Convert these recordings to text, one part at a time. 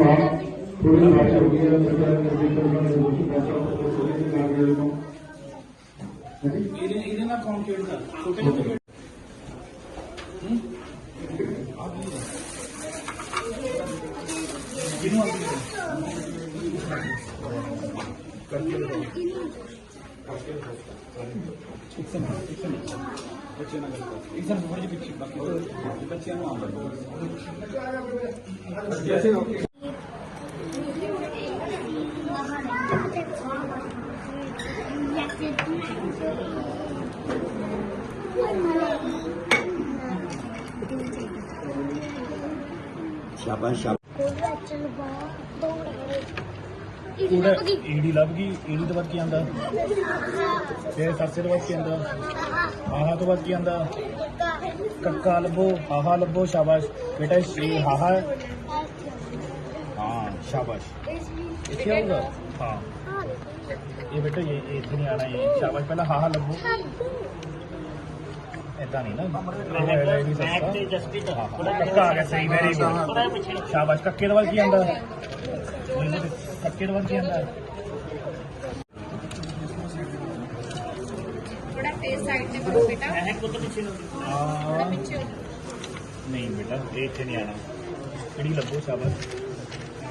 थोड़ी भाषा हो गया सरकार ने अभी तक मैंने दूसरी भाषा को थोड़ी सी काम कर देता हूँ। हाँ इन्हें इन्हें ना कॉम्प्यूटर का छोटे छोटे गिनो एक समय एक समय बच्चे ना करते एक समय हमारे पीछे बाकी तो- बच्चे ना जैसे ਬਾਕੀ ਤਾਂ ਬੱਚਿਆਂ ਨੂੰ ਆਉਂਦਾ ਜੈਸੇ ਸ਼ਾਬਾਸ਼ ਸ਼ਾਬਾਸ਼ ਉਹਦਾ ਈੜੀ ਲੱਭ ਗਈ ਈੜੀ ਤੋਂ ਬਾਅਦ ਕੀ ਆਂਦਾ ਫਿਰ ਸਰਸੇ ਤੋਂ ਬਾਅਦ ਕੀ ਆਂਦਾ ਆਹਾ ਤੋਂ ਬਾਅਦ ਕੀ ਆਂਦਾ ਕੱਕਾ ਲੱਭੋ ਆਹਾ ਲੱਭੋ ਸ਼ਾਬਾਸ਼ ਬੇਟਾ ਇਹ ਹਾਹਾ शाबाश। ये क्या होगा? हाँ।, हाँ। ये बेटा ये इधर नहीं आना ये शाबाश। पहले हाँ हाँ लगू ऐसा नहीं ना। हाँ, हाँ, शाबाश। की अंदर। की अंदर। बेटा। नहीं बेटा एक नहीं आना। कड़ी लगो शाबाश।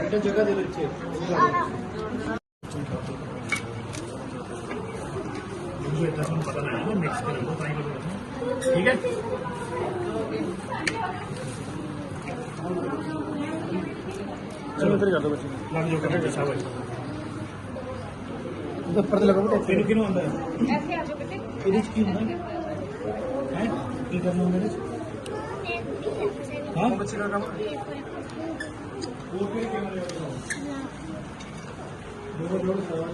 అంటే జగ తెలియచ్చు ठीक है चलो इधर कर दो बच्चे। लाने जो करना जैसा भाई उधर पर्दे लगाओ बेटा फिर क्यों अंदर ऐसे आ जाओ बेटे। फिर क्यों है? हैं? की करना मैंने ਕੀ ਕਰਨਾ ਹੁੰਦਾ ਇਹਦੇ ਚ ਹਾਂ ਬੱਚੇ ਦਾ ਕੰਮ ਹੋਰ ਕਿਹੜੇ ਕੈਮਰੇ ਦੋ ਜੋੜ ਸਵਾਲ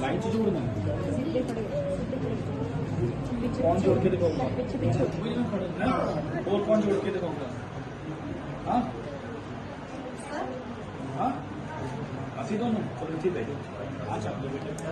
ਲਾਈਨ ਚ ਜੋੜਨਾ ਕੌਣ ਜੋੜ ਕੇ ਦਿਖਾਊਗਾ ਪਿੱਛੇ ਪਿੱਛੇ ਹੋਰ ਕੌਣ ਜੋੜ ਕੇ ਦਿਖਾਊਗਾ ਹਾਂ ਹਾਂ ਅਸੀਂ ਦੋਨੋਂ ਚਲੋ ਇੱਥੇ ਬੈਠੋ ਆ ਚੱਲ ਲਓ ਬੇਟਾ